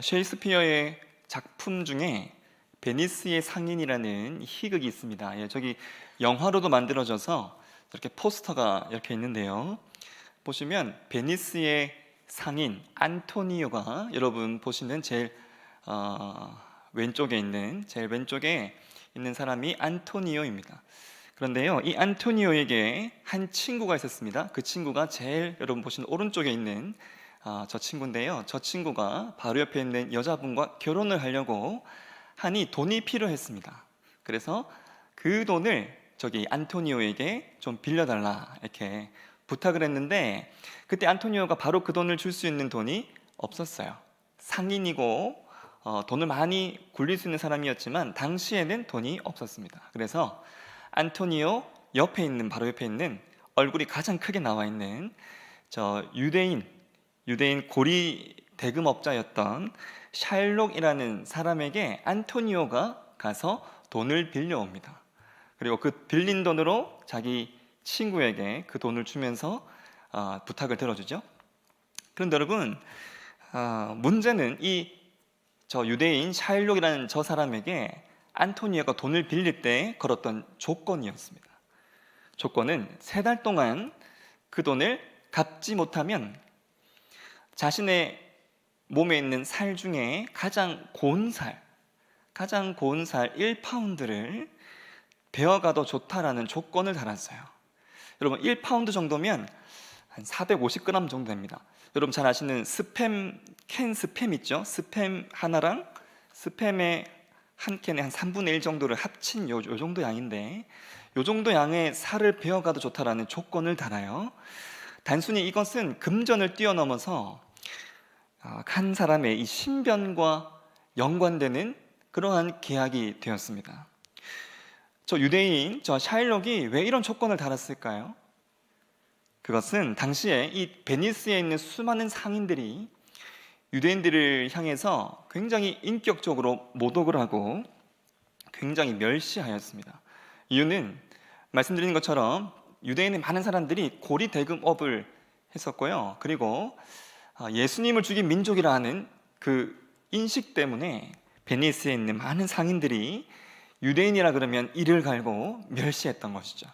아, 셰익스피어의 작품 중에 베니스의 상인이라는 희극이 있습니다. 예, 저기 영화로도 만들어져서 이렇게 포스터가 이렇게 있는데요. 보시면 베니스의 상인 안토니오가 여러분 보시는 제일 어, 왼쪽에 있는 제일 왼쪽에 있는 사람이 안토니오입니다. 그런데요, 이 안토니오에게 한 친구가 있었습니다. 그 친구가 제일 여러분 보시는 오른쪽에 있는 아, 저 친구인데요. 저 친구가 바로 옆에 있는 여자분과 결혼을 하려고 하니 돈이 필요했습니다. 그래서 그 돈을 저기 안토니오에게 좀 빌려달라 이렇게 부탁을 했는데 그때 안토니오가 바로 그 돈을 줄 수 있는 돈이 없었어요. 상인이고 어, 돈을 많이 굴릴 수 있는 사람이었지만 당시에는 돈이 없었습니다. 그래서 안토니오 옆에 있는 바로 옆에 있는 얼굴이 가장 크게 나와 있는 저 유대인 유대인 고리 대금업자였던 샬록이라는 사람에게 안토니오가 가서 돈을 빌려옵니다. 그리고 그 빌린 돈으로 자기 친구에게 그 돈을 주면서 아, 부탁을 들어주죠. 그런데 여러분 아, 문제는 이 저 유대인 샤일록이라는 저 사람에게 안토니오가 돈을 빌릴 때 걸었던 조건이었습니다. 조건은 세 달 동안 그 돈을 갚지 못하면 자신의 몸에 있는 살 중에 가장 고운 살, 가장 고운 살 1파운드를 베어가도 좋다라는 조건을 달았어요. 여러분 1파운드 정도면 한 450g 정도 됩니다. 여러분 잘 아시는 스팸 캔 스팸 있죠? 스팸 하나랑 스팸의 한 캔에 한 3분의 1 정도를 합친 요, 요 정도 양인데 요 정도 양의 살을 베어가도 좋다라는 조건을 달아요. 단순히 이것은 금전을 뛰어넘어서 아, 한 사람의 이 신변과 연관되는 그러한 계약이 되었습니다. 저 유대인, 저 샤일록이 왜 이런 조건을 달았을까요? 그것은 당시에 이 베니스에 있는 수많은 상인들이 유대인들을 향해서 굉장히 인격적으로 모독을 하고 굉장히 멸시하였습니다. 이유는 말씀드린 것처럼 유대인의 많은 사람들이 고리 대금업을 했었고요. 그리고 아, 예수님을 죽인 민족이라 하는 그 인식 때문에 베니스에 있는 많은 상인들이 유대인이라 그러면 이를 갈고 멸시했던 것이죠.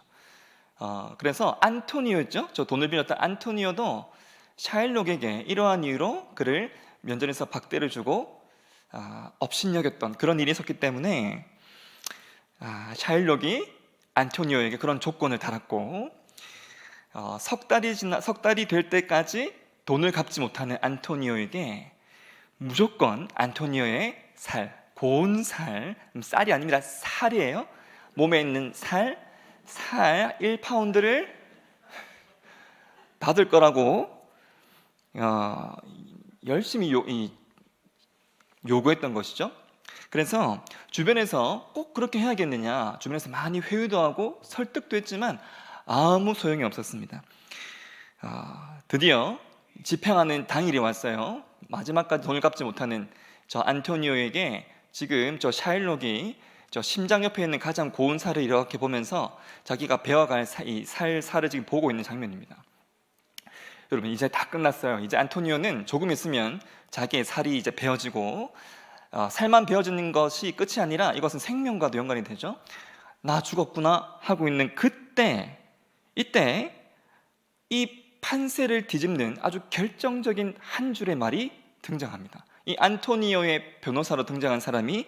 어, 그래서 안토니오였죠. 저 돈을 빌렸던 안토니오도 샤일록에게 이러한 이유로 그를 면전에서 박대를 주고 아, 업신여겼던 그런 일이 있었기 때문에 아, 샤일록이 안토니오에게 그런 조건을 달았고 어, 석 달이 지나 석 달이 될 때까지 돈을 갚지 못하는 안토니오에게 무조건 안토니오의 살, 고운 살, 음, 쌀이 아닙니다. 살이에요. 몸에 있는 살, 살 1파운드를 받을 거라고 어, 열심히 요, 이, 요구했던 것이죠. 그래서 주변에서 꼭 그렇게 해야겠느냐, 주변에서 많이 회유도 하고 설득도 했지만 아무 소용이 없었습니다. 어, 드디어 집행하는 당일이 왔어요. 마지막까지 돈을 갚지 못하는 저 안토니오에게 지금 저 샤일록이 저 심장 옆에 있는 가장 고운 살을 이렇게 보면서 자기가 이 살, 살을 지금 보고 있는 장면입니다. 여러분 이제 다 끝났어요. 이제 안토니오는 조금 있으면 자기의 살이 이제 베어지고 어, 살만 베어지는 것이 끝이 아니라 이것은 생명과도 연관이 되죠. 나 죽었구나 하고 있는 그때 이때 이 판세를 뒤집는 아주 결정적인 한 줄의 말이 등장합니다. 이 안토니오의 변호사로 등장한 사람이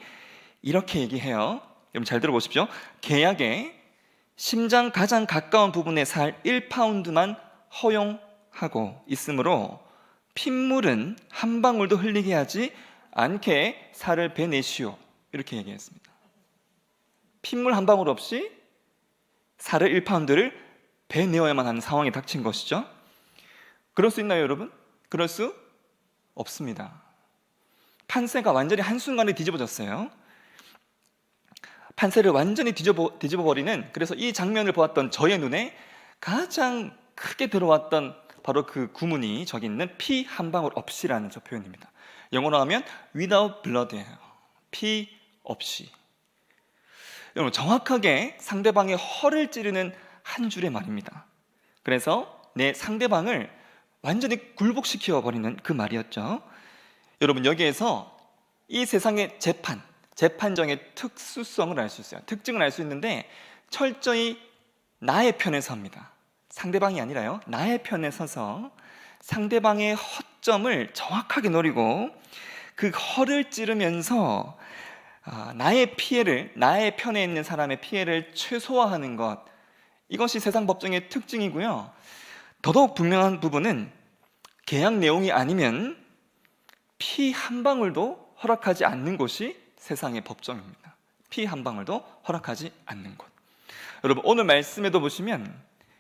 이렇게 얘기해요. 여러분 잘 들어보십시오. 계약에 심장 가장 가까운 부분의 살 1파운드만 허용하고 있으므로 핏물은 한 방울도 흘리게 하지 않게 살을 베내시오. 이렇게 얘기했습니다. 핏물 한 방울 없이 살을 1파운드를 베내어야만 하는 상황이 닥친 것이죠. 그럴 수 있나요, 여러분? 그럴 수 없습니다. 판세가 완전히 한순간에 뒤집어졌어요. 판세를 완전히 뒤집어, 뒤집어 버리는 그래서 이 장면을 보았던 저의 눈에 가장 크게 들어왔던 바로 그 구문이 저기 있는 피 한 방울 없이라는 저 표현입니다. 영어로 하면 without blood예요. 피 없이. 여러분 정확하게 상대방의 허를 찌르는 한 줄의 말입니다. 그래서 내 상대방을 완전히 굴복시켜 버리는 그 말이었죠. 여러분 여기에서 이 세상의 재판, 재판정의 특수성을 알 수 있어요. 특징을 알 수 있는데 철저히 나의 편에 섭니다. 상대방이 아니라요. 나의 편에 서서 상대방의 허점을 정확하게 노리고 그 허를 찌르면서 아, 나의 피해를 나의 편에 있는 사람의 피해를 최소화하는 것 이것이 세상 법정의 특징이고요. 더더욱 분명한 부분은 계약 내용이 아니면 피 한 방울도 허락하지 않는 곳이 세상의 법정입니다. 피 한 방울도 허락하지 않는 곳. 여러분 오늘 말씀에도 보시면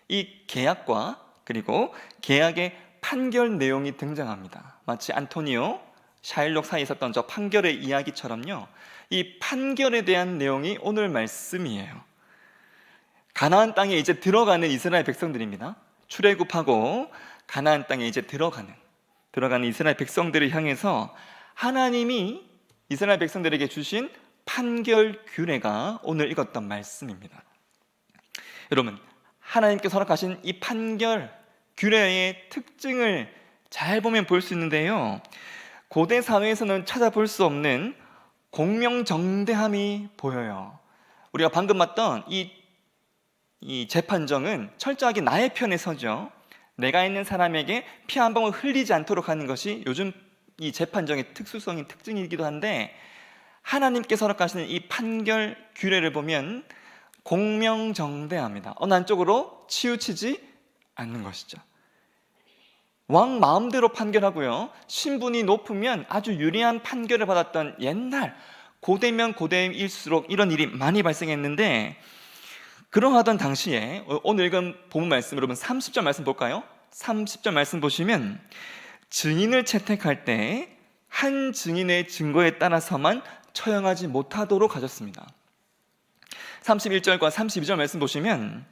이 계약과 그리고 계약의 판결 내용이 등장합니다. 마치 안토니오 샤일록 사이에 있었던 저 판결의 이야기처럼요. 이 판결에 대한 내용이 오늘 말씀이에요. 가나안 땅에 이제 들어가는 이스라엘 백성들입니다. 출애굽하고 가나안 땅에 이제 들어가는 들어가는 이스라엘 백성들을 향해서 하나님이 이스라엘 백성들에게 주신 판결 규례가 오늘 읽었던 말씀입니다. 여러분, 하나님께서 허락하신 이 판결 규례의 특징을 잘 보면 볼 수 있는데요. 고대 사회에서는 찾아볼 수 없는 공명정대함이 보여요. 우리가 방금 봤던 이, 이 재판정은 철저하게 나의 편에 서죠. 내가 있는 사람에게 피 한 방울 흘리지 않도록 하는 것이 요즘 이 재판정의 특수성인 특징이기도 한데 하나님께서 허락하시는 이 판결 규례를 보면 공명정대합니다. 어느 한쪽으로 치우치지 않는 것이죠. 왕 마음대로 판결하고요. 신분이 높으면 아주 유리한 판결을 받았던 옛날 고대면 고대일수록 이런 일이 많이 발생했는데 그러하던 당시에 오늘 읽은 본문 말씀 여러분 30절 말씀 볼까요? 30절 말씀 보시면 증인을 채택할 때 한 증인의 증거에 따라서만 처형하지 못하도록 하셨습니다. 31절과 32절 말씀 보시면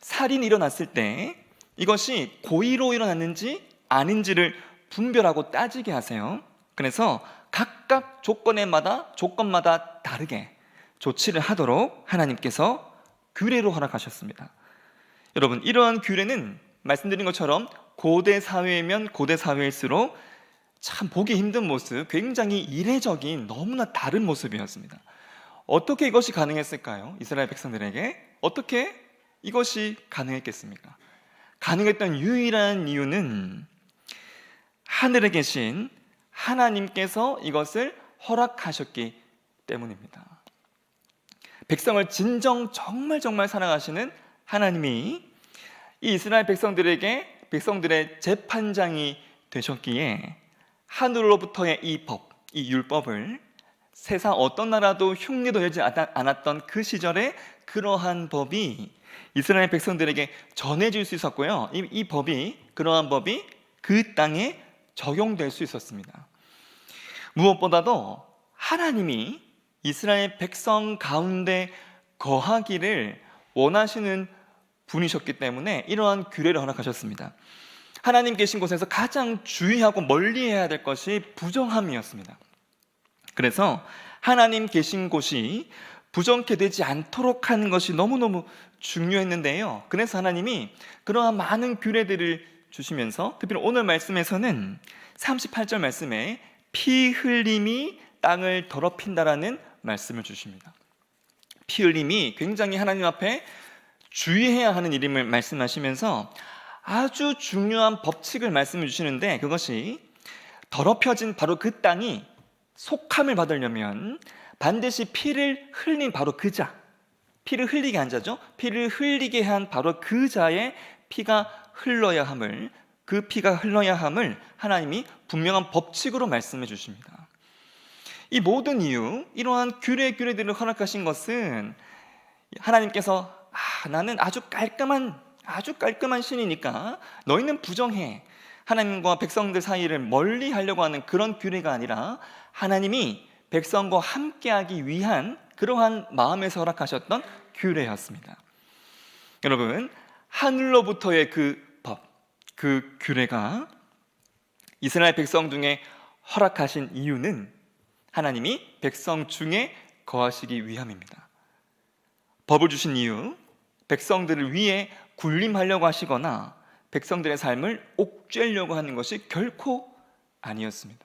살인이 일어났을 때 이것이 고의로 일어났는지 아닌지를 분별하고 따지게 하세요. 그래서 각각 조건에마다 조건마다 다르게 조치를 하도록 하나님께서 규례로 허락하셨습니다. 여러분 이러한 규례는 말씀드린 것처럼 고대 사회면 고대 사회일수록 참 보기 힘든 모습, 굉장히 이례적인 너무나 다른 모습이었습니다. 어떻게 이것이 가능했을까요? 이스라엘 백성들에게 어떻게 이것이 가능했겠습니까? 가능했던 유일한 이유는 하늘에 계신 하나님께서 이것을 허락하셨기 때문입니다. 백성을 진정 정말 정말 사랑하시는 하나님이 이 이스라엘 백성들에게 백성들의 재판장이 되셨기에 하늘로부터의 이 법, 이 율법을 세상 어떤 나라도 흉내도 내지 않았던 그 시절에 그러한 법이 이스라엘 백성들에게 전해질 수 있었고요. 이, 이 법이 그러한 법이 그 땅에 적용될 수 있었습니다. 무엇보다도 하나님이 이스라엘 백성 가운데 거하기를 원하시는 분이셨기 때문에 이러한 규례를 허락하셨습니다. 하나님 계신 곳에서 가장 주의하고 멀리해야 될 것이 부정함이었습니다. 그래서 하나님 계신 곳이 부정케 되지 않도록 하는 것이 너무너무 중요했는데요. 그래서 하나님이 그러한 많은 규례들을 주시면서 특별히 오늘 말씀에서는 38절 말씀에 피 흘림이 땅을 더럽힌다라는 말씀을 주십니다. 피 흘림이 굉장히 하나님 앞에 주의해야 하는 일임을 말씀하시면서 아주 중요한 법칙을 말씀해 주시는데 그것이 더럽혀진 바로 그 땅이 속함을 받으려면 반드시 피를 흘린 바로 그 자, 피를 흘리게 한 자죠. 피를 흘리게 한 바로 그 자의 피가 흘러야 함을 그 피가 흘러야 함을 하나님이 분명한 법칙으로 말씀해 주십니다. 이 모든 이유, 이러한 규례 규례들을 허락하신 것은 하나님께서 아, 나는 아주 깔끔한 아주 깔끔한 신이니까 너희는 부정해. 하나님과 백성들 사이를 멀리 하려고 하는 그런 규례가 아니라 하나님이 백성과 함께하기 위한 그러한 마음에서 허락하셨던 규례였습니다. 여러분, 하늘로부터의 그 법, 그 규례가 이스라엘 백성 중에 허락하신 이유는 하나님이 백성 중에 거하시기 위함입니다. 법을 주신 이유, 백성들을 위해 군림하려고 하시거나 백성들의 삶을 옥죄려고 하는 것이 결코 아니었습니다.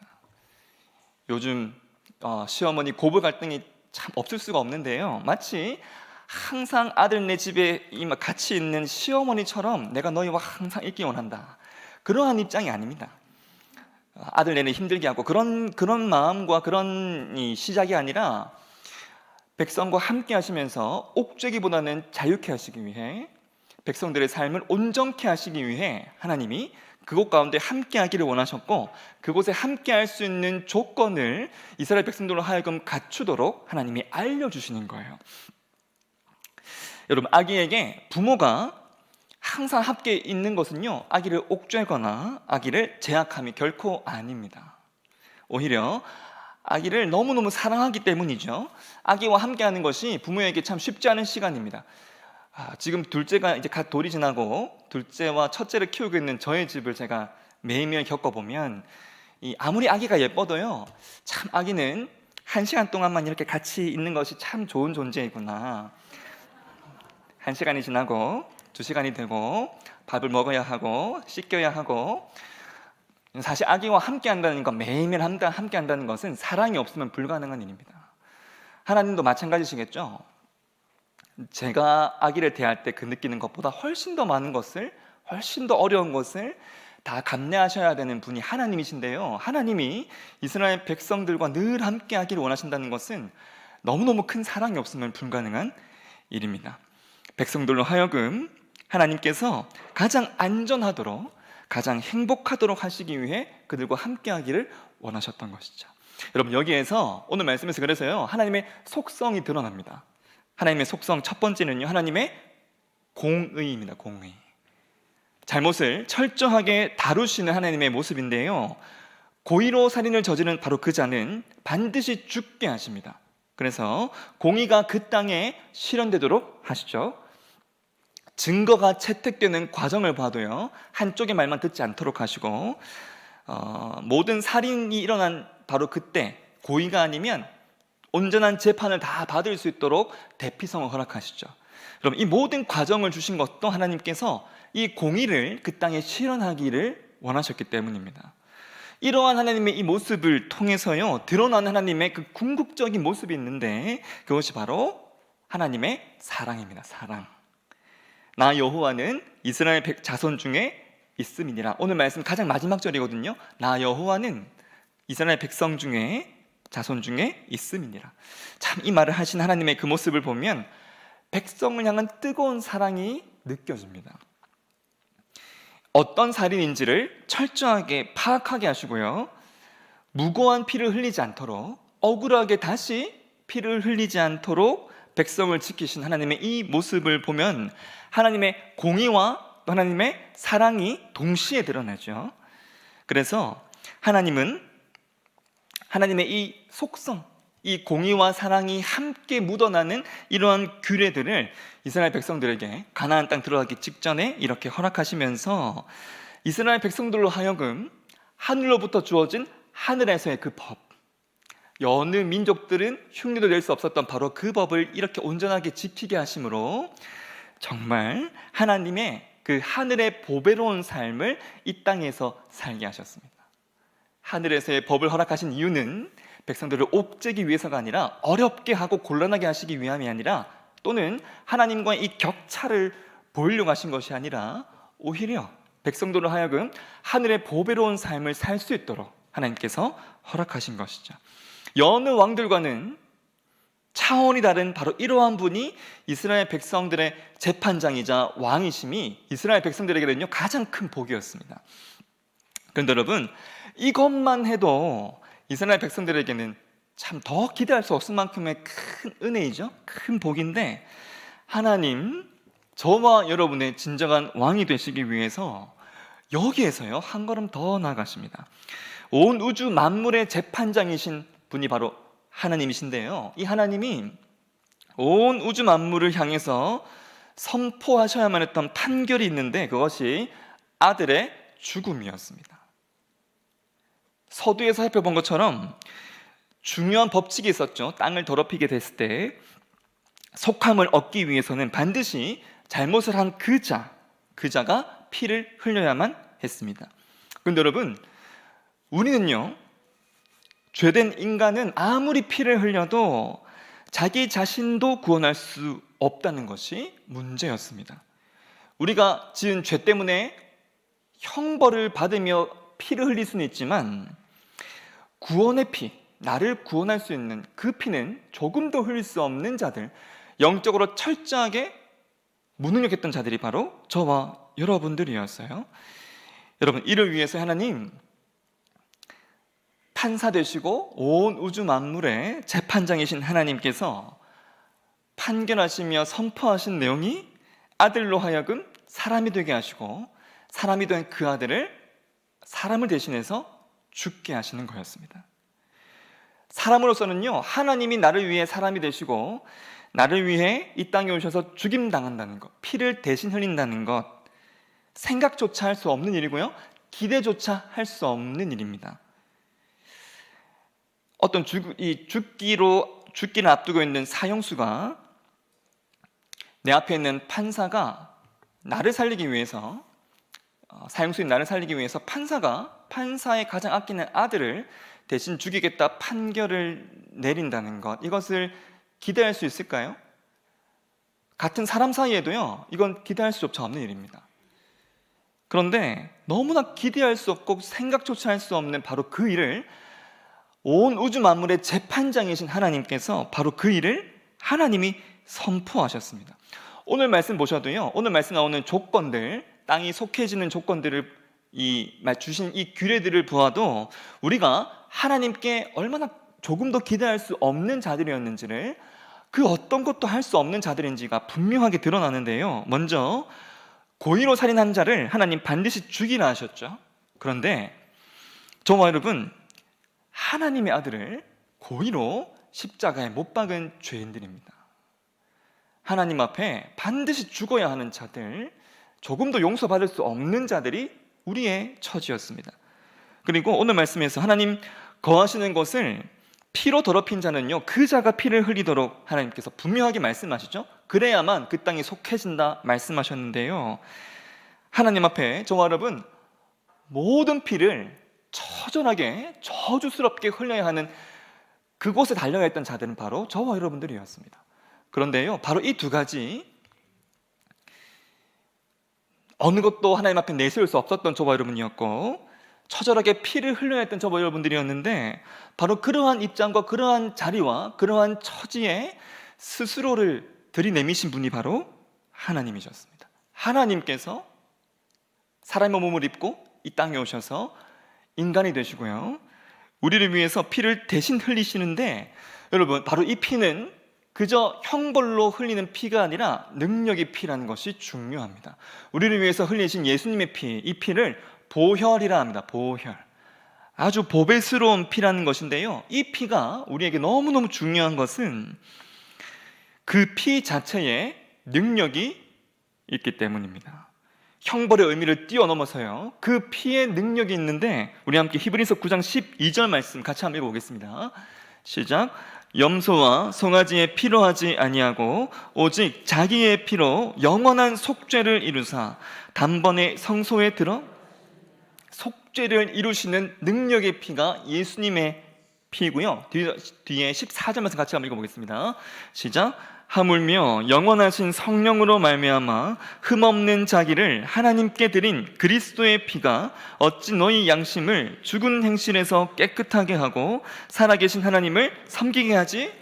요즘 어, 시어머니 고부 갈등이 참 없을 수가 없는데요. 마치 항상 아들 내 집에 같이 있는 시어머니처럼 내가 너희와 항상 있기 원한다. 그러한 입장이 아닙니다. 어, 아들 내내 힘들게 하고 그런 그런 마음과 그런 이 시작이 아니라 백성과 함께 하시면서 옥죄기보다는 자유케 하시기 위해 백성들의 삶을 온전케 하시기 위해 하나님이 그곳 가운데 함께 하기를 원하셨고 그곳에 함께 할 수 있는 조건을 이스라엘 백성들로 하여금 갖추도록 하나님이 알려 주시는 거예요. 여러분, 아기에게 부모가 항상 함께 있는 것은요, 아기를 옥죄거나 아기를 제약함이 결코 아닙니다. 오히려 아기를 너무너무 사랑하기 때문이죠. 아기와 함께 하는 것이 부모에게 참 쉽지 않은 시간입니다. 아, 지금 둘째가 이제 갓 돌이 지나고 둘째와 첫째를 키우고 있는 저의 집을 제가 매일매일 겪어보면 이 아무리 아기가 예뻐도요 참 아기는 한 시간 동안만 이렇게 같이 있는 것이 참 좋은 존재이구나 한 시간이 지나고 두 시간이 되고 밥을 먹어야 하고 씻겨야 하고 사실 아기와 함께 한다는 것 매일매일 함께 한다는 것은 사랑이 없으면 불가능한 일입니다 하나님도 마찬가지시겠죠 제가 아기를 대할 때 그 느끼는 것보다 훨씬 더 많은 것을 훨씬 더 어려운 것을 다 감내하셔야 되는 분이 하나님이신데요. 하나님이 이스라엘 백성들과 늘 함께 하기를 원하신다는 것은 너무너무 큰 사랑이 없으면 불가능한 일입니다. 백성들로 하여금 하나님께서 가장 안전하도록 가장 행복하도록 하시기 위해 그들과 함께 하기를 원하셨던 것이죠. 여러분 여기에서 오늘 말씀에서 그래서요. 하나님의 속성이 드러납니다. 하나님의 속성 첫 번째는요. 하나님의 공의입니다. 공의. 잘못을 철저하게 다루시는 하나님의 모습인데요. 고의로 살인을 저지른 바로 그 자는 반드시 죽게 하십니다. 그래서 공의가 그 땅에 실현되도록 하시죠. 증거가 채택되는 과정을 봐도요. 한쪽의 말만 듣지 않도록 하시고 어, 모든 살인이 일어난 바로 그때 고의가 아니면 온전한 재판을 다 받을 수 있도록 대피성을 허락하시죠. 그럼 이 모든 과정을 주신 것도 하나님께서 이 공의를 그 땅에 실현하기를 원하셨기 때문입니다. 이러한 하나님의 이 모습을 통해서요 드러난 하나님의 그 궁극적인 모습이 있는데 그것이 바로 하나님의 사랑입니다. 사랑. 나 여호와는 이스라엘 백 자손 중에 있음이니라. 오늘 말씀 가장 마지막 절이거든요. 나 여호와는 이스라엘 백성 중에 자손 중에 있음이니라. 참 이 말을 하신 하나님의 그 모습을 보면 백성을 향한 뜨거운 사랑이 느껴집니다. 어떤 살인인지를 철저하게 파악하게 하시고요. 무고한 피를 흘리지 않도록 억울하게 다시 피를 흘리지 않도록 백성을 지키신 하나님의 이 모습을 보면 하나님의 공의와 하나님의 사랑이 동시에 드러나죠. 그래서 하나님은 하나님의 이 속성, 이 공의와 사랑이 함께 묻어나는 이러한 규례들을 이스라엘 백성들에게 가나안 땅 들어가기 직전에 이렇게 허락하시면서 이스라엘 백성들로 하여금 하늘로부터 주어진 하늘에서의 그 법, 여느 민족들은 흉내도 낼 수 없었던 바로 그 법을 이렇게 온전하게 지키게 하심으로 정말 하나님의 그 하늘의 보배로운 삶을 이 땅에서 살게 하셨습니다. 하늘에서의 법을 허락하신 이유는 백성들을 옥죄기 위해서가 아니라 어렵게 하고 곤란하게 하시기 위함이 아니라 또는 하나님과의 이 격차를 보이려고 하신 것이 아니라 오히려 백성들로 하여금 하늘의 보배로운 삶을 살 수 있도록 하나님께서 허락하신 것이죠. 여느 왕들과는 차원이 다른 바로 이러한 분이 이스라엘 백성들의 재판장이자 왕이심이 이스라엘 백성들에게는요 가장 큰 복이었습니다. 그런데 여러분 이것만 해도 이스라엘 백성들에게는 참 더 기대할 수 없을 만큼의 큰 은혜이죠. 큰 복인데 하나님 저와 여러분의 진정한 왕이 되시기 위해서 여기에서요 한 걸음 더 나아가십니다. 온 우주 만물의 재판장이신 분이 바로 하나님이신데요. 이 하나님이 온 우주 만물을 향해서 선포하셔야만 했던 판결이 있는데 그것이 아들의 죽음이었습니다. 서두에서 살펴본 것처럼 중요한 법칙이 있었죠. 땅을 더럽히게 됐을 때 속함을 얻기 위해서는 반드시 잘못을 한 그자, 그자가 피를 흘려야만 했습니다. 그런데 여러분, 우리는요, 죄된 인간은 아무리 피를 흘려도 자기 자신도 구원할 수 없다는 것이 문제였습니다. 우리가 지은 죄 때문에 형벌을 받으며 피를 흘릴 수는 있지만 구원의 피, 나를 구원할 수 있는 그 피는 조금도 흘릴 수 없는 자들, 영적으로 철저하게 무능력했던 자들이 바로 저와 여러분들이었어요. 여러분, 이를 위해서 하나님 판사 되시고 온 우주 만물의 재판장이신 하나님께서 판결하시며 선포하신 내용이 아들로 하여금 사람이 되게 하시고 사람이 된 그 아들을 사람을 대신해서 죽게 하시는 거였습니다. 사람으로서는요, 하나님이 나를 위해 사람이 되시고 나를 위해 이 땅에 오셔서 죽임 당한다는 것, 피를 대신 흘린다는 것, 생각조차 할 수 없는 일이고요, 기대조차 할 수 없는 일입니다. 어떤 죽, 이 죽기로 죽기를 앞두고 있는 사형수가 내 앞에 있는 판사가 나를 살리기 위해서 어, 사형수인 나를 살리기 위해서 판사가 판사의 가장 아끼는 아들을 대신 죽이겠다 판결을 내린다는 것 이것을 기대할 수 있을까요? 같은 사람 사이에도요 이건 기대할 수조차 없는 일입니다. 그런데 너무나 기대할 수 없고 생각조차 할 수 없는 바로 그 일을 온 우주 만물의 재판장이신 하나님께서 바로 그 일을 하나님이 선포하셨습니다. 오늘 말씀 보셔도요. 오늘 말씀 나오는 조건들, 땅이 속해지는 조건들을 이 주신 이 규례들을 보아도 우리가 하나님께 얼마나 조금 더 기대할 수 없는 자들이었는지를 그 어떤 것도 할 수 없는 자들인지가 분명하게 드러나는데요. 먼저 고의로 살인한 자를 하나님 반드시 죽이라 하셨죠. 그런데 저와 여러분 하나님의 아들을 고의로 십자가에 못 박은 죄인들입니다. 하나님 앞에 반드시 죽어야 하는 자들, 조금도 용서받을 수 없는 자들이 우리의 처지였습니다. 그리고 오늘 말씀에서 하나님 거하시는 것을 피로 더럽힌 자는요, 그 자가 피를 흘리도록 하나님께서 분명하게 말씀하시죠. 그래야만 그 땅이 속해진다 말씀하셨는데요. 하나님 앞에 저와 여러분 모든 피를 처절하게 저주스럽게 흘려야 하는 그곳에 달려야 했던 자들은 바로 저와 여러분들이었습니다. 그런데요, 바로 이 두 가지 어느 것도 하나님 앞에 내세울 수 없었던 저와 여러분이었고 처절하게 피를 흘려야 했던 저와 여러분들이었는데 바로 그러한 입장과 그러한 자리와 그러한 처지에 스스로를 들이내미신 분이 바로 하나님이셨습니다. 하나님께서 사람의 몸을 입고 이 땅에 오셔서 인간이 되시고요. 우리를 위해서 피를 대신 흘리시는데 여러분 바로 이 피는 그저 형벌로 흘리는 피가 아니라 능력의 피라는 것이 중요합니다. 우리를 위해서 흘리신 예수님의 피, 이 피를 보혈이라 합니다. 보혈. 아주 보배스러운 피라는 것인데요. 이 피가 우리에게 너무너무 중요한 것은 그 피 자체에 능력이 있기 때문입니다. 형벌의 의미를 뛰어넘어서요. 그 피의 능력이 있는데 우리 함께 히브리서 9장 12절 말씀 같이 한번 읽어보겠습니다. 시작. 염소와 송아지의 피로 하지 아니하고 오직 자기의 피로 영원한 속죄를 이루사 단번에 성소에 들어 속죄를 이루시는 능력의 피가 예수님의 피고요. 뒤에 14절 말씀 같이 한번 읽어보겠습니다. 시작. 하물며 영원하신 성령으로 말미암아 흠없는 자기를 하나님께 드린 그리스도의 피가 어찌 너희 양심을 죽은 행실에서 깨끗하게 하고 살아계신 하나님을 섬기게 하지?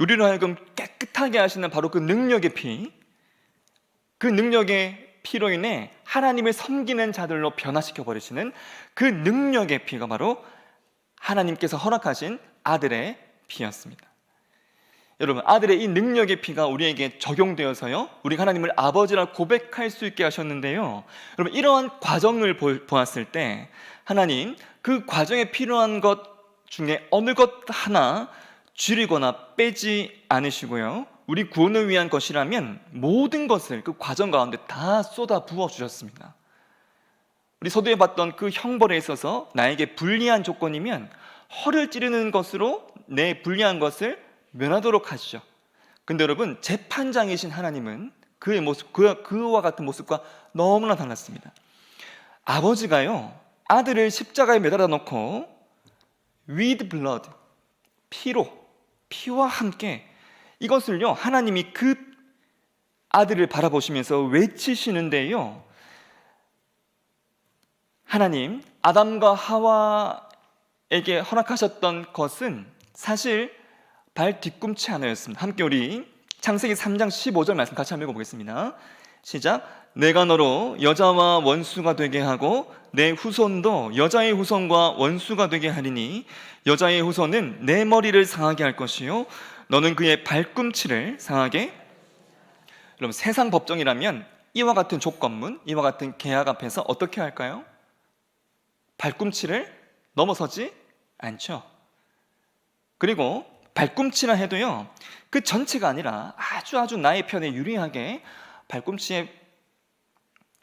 우리로 하여금 깨끗하게 하시는 바로 그 능력의 피, 그 능력의 피로 인해 하나님을 섬기는 자들로 변화시켜 버리시는 그 능력의 피가 바로 하나님께서 허락하신 아들의 피였습니다. 여러분 아들의 이 능력의 피가 우리에게 적용되어서요 우리가 하나님을 아버지라 고백할 수 있게 하셨는데요. 여러분 이러한 과정을 보았을 때 하나님 그 과정에 필요한 것 중에 어느 것 하나 줄이거나 빼지 않으시고요 우리 구원을 위한 것이라면 모든 것을 그 과정 가운데 다 쏟아 부어 주셨습니다. 우리 서두에 봤던 그 형벌에 있어서 나에게 불리한 조건이면 허를 찌르는 것으로 내 불리한 것을 면하도록 하시죠. 근데 여러분 재판장이신 하나님은 그의 모습 그, 그와 같은 모습과 너무나 달랐습니다. 아버지가요 아들을 십자가에 매달아 놓고 with blood 피로 피와 함께 이것을요 하나님이 그 아들을 바라보시면서 외치시는데요. 하나님 아담과 하와에게 허락하셨던 것은 사실 발 뒤꿈치 하나였습니다. 함께 우리 창세기 3장 15절 말씀 같이 한번 읽어보겠습니다. 시작. 내가 너로 여자와 원수가 되게 하고 내 후손도 여자의 후손과 원수가 되게 하리니 여자의 후손은 내 머리를 상하게 할 것이요 너는 그의 발꿈치를 상하게 여러분 세상 법정이라면 이와 같은 조건문, 이와 같은 계약 앞에서 어떻게 할까요? 발꿈치를 넘어서지 않죠. 그리고 발꿈치라 해도요, 그 전체가 아니라 아주 아주 나의 편에 유리하게 발꿈치에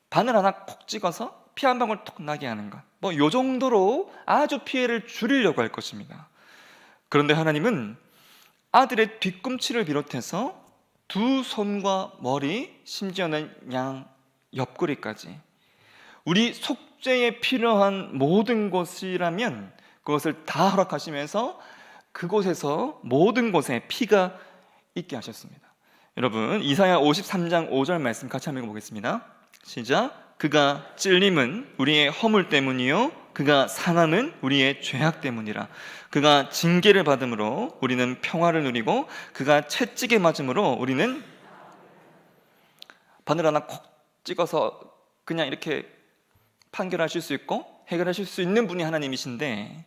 바늘 하나 콕 찍어서 피 한 방울 톡 나게 하는 것. 뭐, 요 정도로 아주 피해를 줄이려고 할 것입니다. 그런데 하나님은 아들의 뒤꿈치를 비롯해서 두 손과 머리, 심지어는 양 옆구리까지 우리 속죄에 필요한 모든 것이라면 그것을 다 허락하시면서 그곳에서 모든 곳에 피가 있게 하셨습니다. 여러분 이사야 53장 5절 말씀 같이 한번 읽어보겠습니다. 시작. 그가 찔림은 우리의 허물 때문이요 그가 상함은 우리의 죄악 때문이라. 그가 징계를 받음으로 우리는 평화를 누리고 그가 채찍에 맞음으로 우리는 바늘 하나 콕 찍어서 그냥 이렇게 판결하실 수 있고 해결하실 수 있는 분이 하나님이신데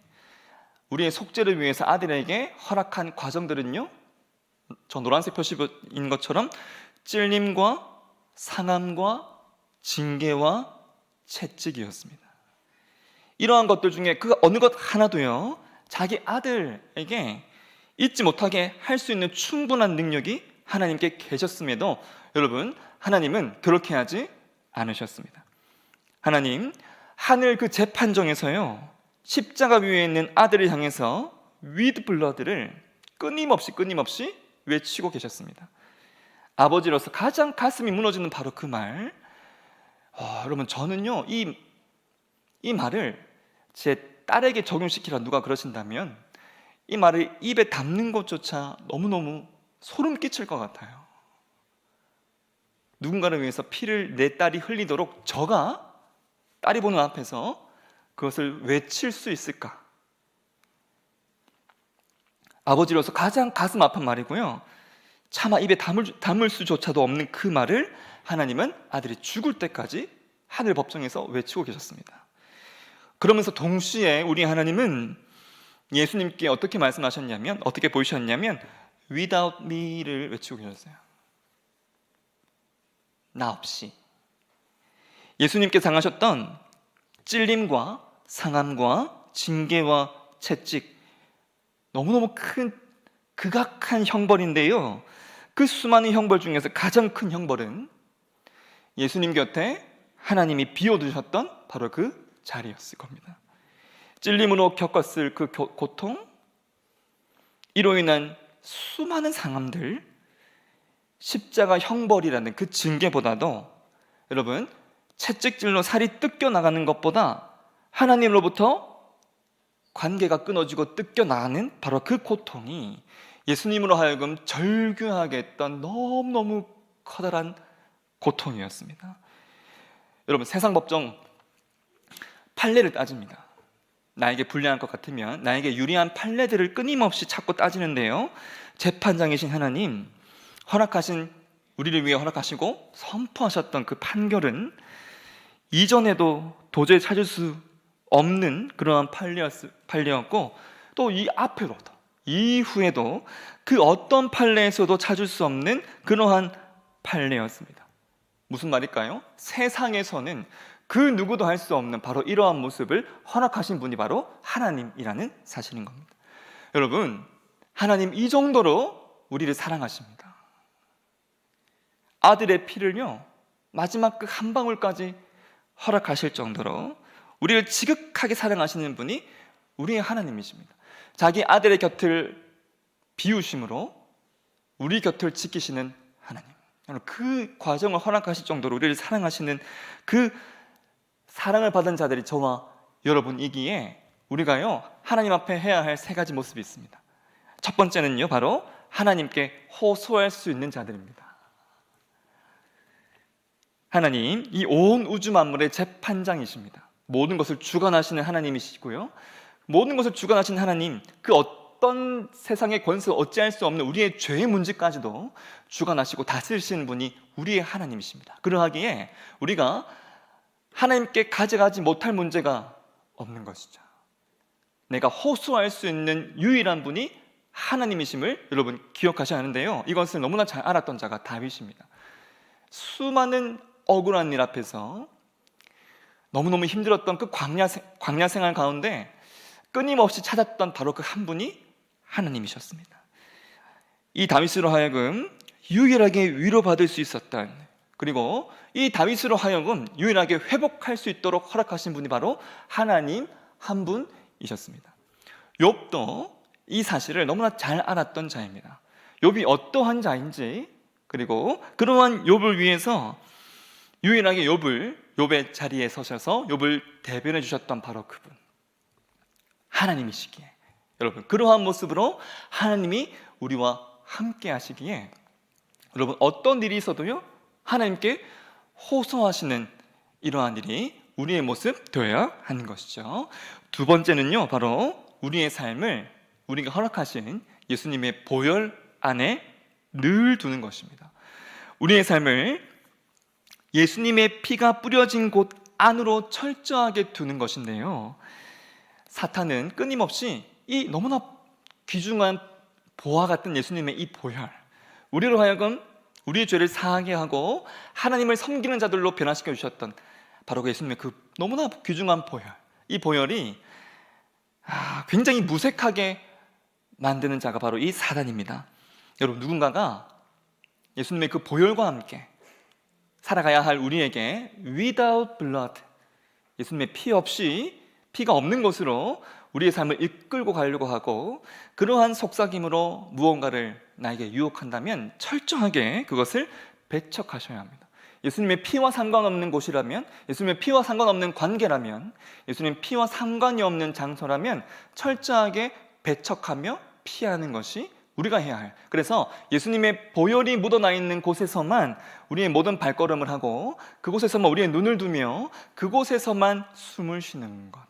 우리의 속죄를 위해서 아들에게 허락한 과정들은요. 저 노란색 표시인 것처럼 찔림과 상함과 징계와 채찍이었습니다. 이러한 것들 중에 그 어느 것 하나도요. 자기 아들에게 잊지 못하게 할 수 있는 충분한 능력이 하나님께 계셨음에도 여러분 하나님은 그렇게 하지 않으셨습니다. 하나님 하늘 그 재판정에서요 십자가 위에 있는 아들을 향해서 위드 블러드를 끊임없이 끊임없이 외치고 계셨습니다. 아버지로서 가장 가슴이 무너지는 바로 그 말. 어, 여러분 저는요 이, 이 말을 제 딸에게 적용시키라 누가 그러신다면 이 말을 입에 담는 것조차 너무너무 소름 끼칠 것 같아요. 누군가를 위해서 피를 내 딸이 흘리도록 저가 딸이 보는 앞에서 그것을 외칠 수 있을까? 아버지로서 가장 가슴 아픈 말이고요. 차마 입에 담을, 담을 수조차도 없는 그 말을 하나님은 아들이 죽을 때까지 하늘 법정에서 외치고 계셨습니다. 그러면서 동시에 우리 하나님은 예수님께 어떻게 말씀하셨냐면 어떻게 보이셨냐면 without me를 외치고 계셨어요. 나 없이 예수님께서 당하셨던 찔림과 상함과 징계와 채찍 너무너무 큰 극악한 형벌인데요. 그 수많은 형벌 중에서 가장 큰 형벌은 예수님 곁에 하나님이 비워두셨던 바로 그 자리였을 겁니다. 찔림으로 겪었을 그 고통, 이로 인한 수많은 상함들, 십자가 형벌이라는 그 징계보다도 여러분 채찍질로 살이 뜯겨 나가는 것보다 하나님으로부터 관계가 끊어지고 뜯겨 나가는 바로 그 고통이 예수님으로 하여금 절규하게 했던 너무너무 커다란 고통이었습니다. 여러분 세상 법정 판례를 따집니다. 나에게 불리한 것 같으면 나에게 유리한 판례들을 끊임없이 찾고 따지는데요. 재판장이신 하나님 허락하신 우리를 위해 허락하시고 선포하셨던 그 판결은 이전에도 도저히 찾을 수 없는 그러한 판례였고 또 이 앞으로도 이후에도 그 어떤 판례에서도 찾을 수 없는 그러한 판례였습니다. 무슨 말일까요? 세상에서는 그 누구도 할 수 없는 바로 이러한 모습을 허락하신 분이 바로 하나님이라는 사실인 겁니다. 여러분, 하나님 이 정도로 우리를 사랑하십니다. 아들의 피를요, 마지막 그 한 방울까지 허락하실 정도로 우리를 지극하게 사랑하시는 분이 우리의 하나님이십니다. 자기 아들의 곁을 비우심으로 우리 곁을 지키시는 하나님. 그 과정을 허락하실 정도로 우리를 사랑하시는 그 사랑을 받은 자들이 저와 여러분이기에 우리가요 하나님 앞에 해야 할 세 가지 모습이 있습니다. 첫 번째는요, 바로 하나님께 호소할 수 있는 자들입니다. 하나님, 이 온 우주 만물의 재판장이십니다. 모든 것을 주관하시는 하나님이시고요. 모든 것을 주관하신 하나님, 그 어떤 세상의 권세 어찌할 수 없는 우리의 죄의 문제까지도 주관하시고 다스리시는 분이 우리의 하나님이십니다. 그러하기에 우리가 하나님께 가져가지 못할 문제가 없는 것이죠. 내가 호소할 수 있는 유일한 분이 하나님이심을 여러분 기억하셔야 하는데요. 이것을 너무나 잘 알았던 자가 다윗입니다. 수많은 억울한 일 앞에서 너무너무 힘들었던 그 광야, 생- 광야 생활 가운데 끊임없이 찾았던 바로 그 한 분이 하나님이셨습니다. 이 다윗으로 하여금 유일하게 위로받을 수 있었던 그리고 이 다윗으로 하여금 유일하게 회복할 수 있도록 허락하신 분이 바로 하나님 한 분이셨습니다. 욥도 이 사실을 너무나 잘 알았던 자입니다. 욥이 어떠한 자인지 그리고 그러한 욥을 위해서 유일하게 욥을 욥의 자리에 서셔서 욥을 대변해 주셨던 바로 그분 하나님이시기에 여러분 그러한 모습으로 하나님이 우리와 함께 하시기에 여러분 어떤 일이 있어도요 하나님께 호소하시는 이러한 일이 우리의 모습 되어야 하는 것이죠. 두 번째는요 바로 우리의 삶을 우리가 허락하신 예수님의 보혈 안에 늘 두는 것입니다. 우리의 삶을 예수님의 피가 뿌려진 곳 안으로 철저하게 두는 것인데요. 사탄은 끊임없이 이 너무나 귀중한 보화 같은 예수님의 이 보혈, 우리로 하여금 우리의 죄를 사하게 하고 하나님을 섬기는 자들로 변화시켜 주셨던 바로 그 예수님의 그 너무나 귀중한 보혈, 이 보혈이 아, 굉장히 무색하게 만드는 자가 바로 이 사단입니다. 여러분 누군가가 예수님의 그 보혈과 함께 살아가야 할 우리에게 without blood 예수님의 피 없이 피가 없는 것으로 우리의 삶을 이끌고 가려고 하고 그러한 속삭임으로 무언가를 나에게 유혹한다면 철저하게 그것을 배척하셔야 합니다. 예수님의 피와 상관없는 곳이라면 예수님의 피와 상관없는 관계라면 예수님 피와 상관이 없는 장소라면 철저하게 배척하며 피하는 것이 우리가 해야 할. 그래서 예수님의 보혈이 묻어나 있는 곳에서만 우리의 모든 발걸음을 하고 그곳에서만 우리의 눈을 두며 그곳에서만 숨을 쉬는 것.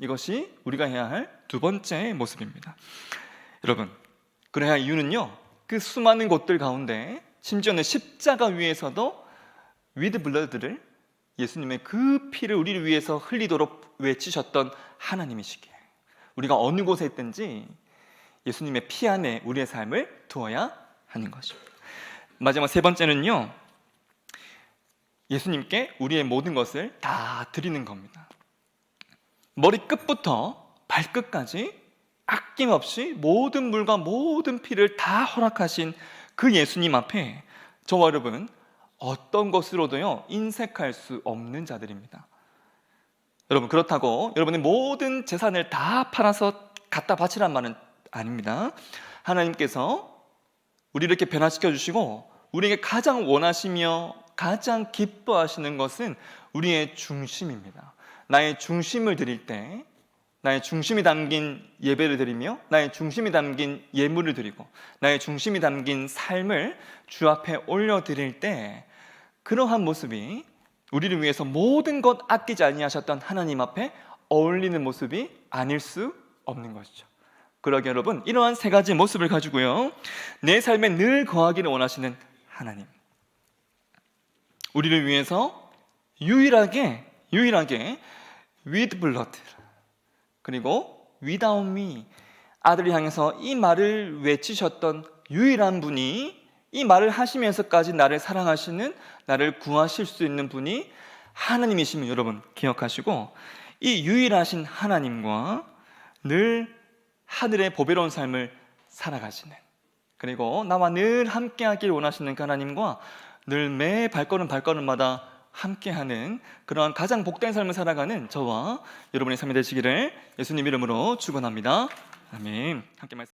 이것이 우리가 해야 할 두 번째 모습입니다. 여러분, 그래야 할 이유는요. 그 수많은 곳들 가운데 심지어는 십자가 위에서도 위드 블러드를 예수님의 그 피를 우리를 위해서 흘리도록 외치셨던 하나님이시기에 우리가 어느 곳에 있든지 예수님의 피 안에 우리의 삶을 두어야 하는 것입니다. 마지막 세 번째는요. 예수님께 우리의 모든 것을 다 드리는 겁니다. 머리끝부터 발끝까지 아낌없이 모든 물과 모든 피를 다 허락하신 그 예수님 앞에 저와 여러분 어떤 것으로도요 인색할 수 없는 자들입니다. 여러분 그렇다고 여러분의 모든 재산을 다 팔아서 갖다 바치란 말은 아닙니다. 하나님께서 우리 이렇게 변화시켜 주시고 우리에게 가장 원하시며 가장 기뻐하시는 것은 우리의 중심입니다. 나의 중심을 드릴 때 나의 중심이 담긴 예배를 드리며 나의 중심이 담긴 예물을 드리고 나의 중심이 담긴 삶을 주 앞에 올려 드릴 때 그러한 모습이 우리를 위해서 모든 것 아끼지 아니하셨던 하나님 앞에 어울리는 모습이 아닐 수 없는 것이죠. 그러기 여러분 이러한 세 가지 모습을 가지고요 내 삶에 늘 거하기를 원하시는 하나님. 우리를 위해서 유일하게 유일하게 with blood 그리고 without me 아들을 향해서 이 말을 외치셨던 유일한 분이 이 말을 하시면서까지 나를 사랑하시는 나를 구하실 수 있는 분이 하나님이심을 여러분 기억하시고 이 유일하신 하나님과 늘 하늘의 보배로운 삶을 살아가시는 그리고 나와 늘 함께하길 원하시는 그 하나님과 늘 매 발걸음 발걸음마다 함께하는 그러한 가장 복된 삶을 살아가는 저와 여러분의 삶이 되시기를 예수님 이름으로 축원합니다. 아멘. 함께 말씀.